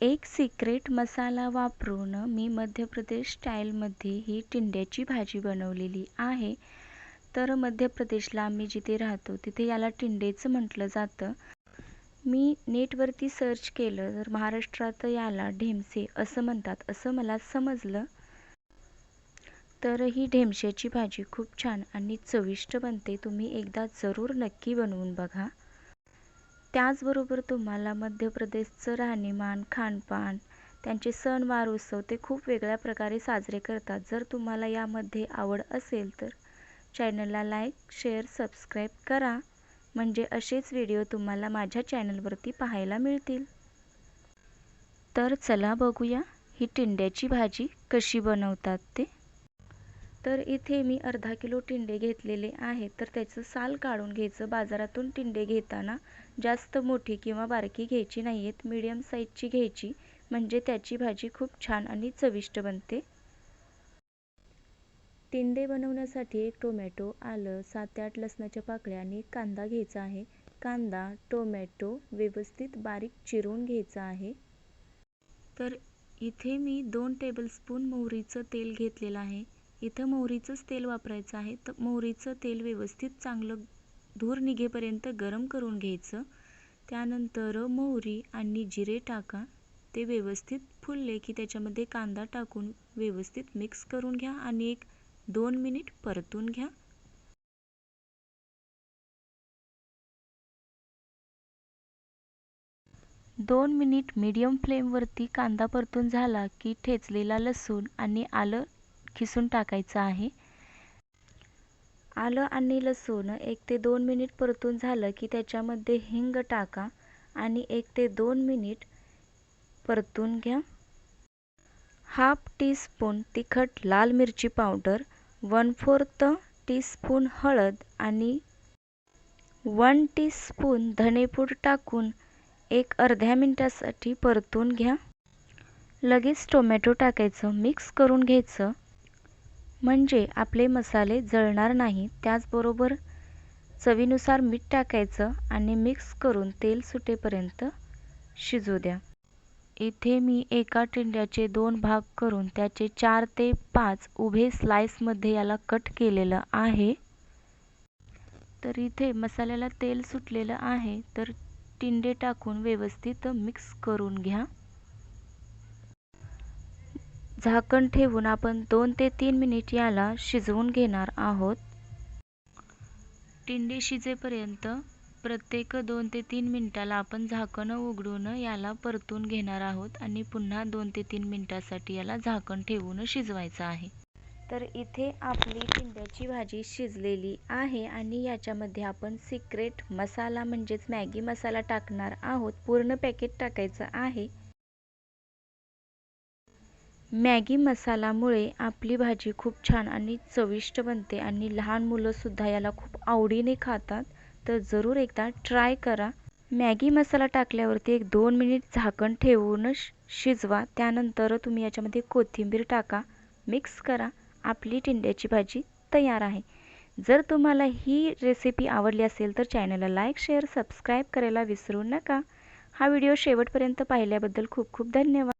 एक सिक्रेट मसाला वापरून मी मध्य प्रदेश स्टाईलमध्ये ही टिंड्याची भाजी बनवलेली आहे. तर मध्य प्रदेशला आम्ही जिथे राहतो तिथे याला टिंडेचं म्हटलं जातं. मी नेटवरती सर्च केलं तर महाराष्ट्रात याला ढेमसे असं म्हणतात असं मला समजलं. तर ही ढेमशाची भाजी खूप छान आणि चविष्ट बनते. तुम्ही एकदा जरूर नक्की बनवून बघा. त्याचबरोबर तुम्हाला मध्य प्रदेशचं राहणीमान खानपान त्यांचे सणवार उत्सव ते खूप वेगळ्या प्रकारे साजरे करतात. जर तुम्हाला यामध्ये आवड असेल तर चॅनलला लाईक शेअर सबस्क्राईब करा. म्हणजे असेच व्हिडिओ तुम्हाला माझ्या चॅनलवरती पाहायला मिळतील. तर चला बघूया ही टिंड्याची भाजी कशी बनवतात ते. तर इथे मी अर्धा किलो टिंडे घेतलेले आहेत तर त्याचं साल काढून घ्यायचं. बाजारातून टिंडे घेताना जास्त मोठी किंवा बारकी घ्यायची नाही आहेत मीडियम साईजची घ्यायची. म्हणजे त्याची भाजी खूप छान आणि चविष्ट बनते. टिंडे बनवण्यासाठी एक टोमॅटो आलं सात ते आठ लसणाच्या पाकळ्या आणि कांदा घ्यायचा आहे. कांदा टोमॅटो व्यवस्थित बारीक चिरून घ्यायचा आहे. तर इथे मी दोन टेबलस्पून मोहरीचं तेल घेतलेलं आहे. इथं मोहरीचंच तेल वापरायचं आहे. तर मोहरीचं तेल व्यवस्थित चांगलं धूर निघेपर्यंत गरम करून घ्यायचं. त्यानंतर मोहरी आणि जिरे टाका. ते व्यवस्थित फुलले की त्याच्यामध्ये कांदा टाकून व्यवस्थित मिक्स करून घ्या आणि एक दोन मिनिट परतून घ्या. दोन मिनिट मीडियम फ्लेमवरती कांदा परतून झाला की ठेचलेला लसूण आणि आलं खिसून टाकायचं आहे. आलं आणि लसूण एक ते दोन मिनिट परतून झालं की त्याच्यामध्ये हिंग टाका आणि एक ते दोन मिनिट परतून घ्या. हाफ टीस्पून तिखट लाल मिरची पावडर वन फोर्थ टीस्पून हळद आणि वन टीस्पून धनेपूड टाकून एक अर्ध्या मिनटासाठी परतून घ्या. लगेच टोमॅटो टाकायचं मिक्स करून घ्यायचं. म्हणजे आपले मसाले जळणार नाही. त्याचबरोबर चवीनुसार मीठ टाकायचं आणि मिक्स करून तेल सुटेपर्यंत शिजू द्या. इथे मी एका टिंड्याचे दोन भाग करून त्याचे चार ते पाच उभे स्लाइसमध्ये याला कट केलेलं आहे. तर इथे मसाल्याला तेल सुटलेलं आहे. तर टिंडे टाकून व्यवस्थित मिक्स करून घ्या. झाकण ठेवून आपण दोन ते तीन मिनिट याला शिजवून घेणार आहोत. टिंडे शिजेपर्यंत प्रत्येक दोन ते तीन मिनिटाला आपण झाकण उघडून याला परतून घेणार आहोत आणि पुन्हा दोन ते तीन मिनिटासाठी याला झाकण ठेवून शिजवायचं आहे. तर इथे आपली टिंड्याची भाजी शिजलेली आहे आणि याच्यामध्ये आपण सिक्रेट मसाला म्हणजेच मॅगी मसाला टाकणार आहोत. पूर्ण पॅकेट टाकायचं आहे. मॅगी मसालामुळे आपली भाजी खूप छान आणि चविष्ट बनते आणि लहान मुलंसुद्धा याला खूप आवडीने खातात. तर जरूर एकदा ट्राय करा. मॅगी मसाला टाकल्यावरती एक दोन मिनिट झाकण ठेवून शिजवा. त्यानंतर तुम्ही याच्यामध्ये कोथिंबीर टाका. मिक्स करा. आपली टिंड्याची भाजी तयार आहे. जर तुम्हाला ही रेसिपी आवडली असेल तर चॅनलला लाईक शेअर सबस्क्राईब करायला विसरू नका. हा व्हिडिओ शेवटपर्यंत पाहिल्याबद्दल खूप खूप धन्यवाद.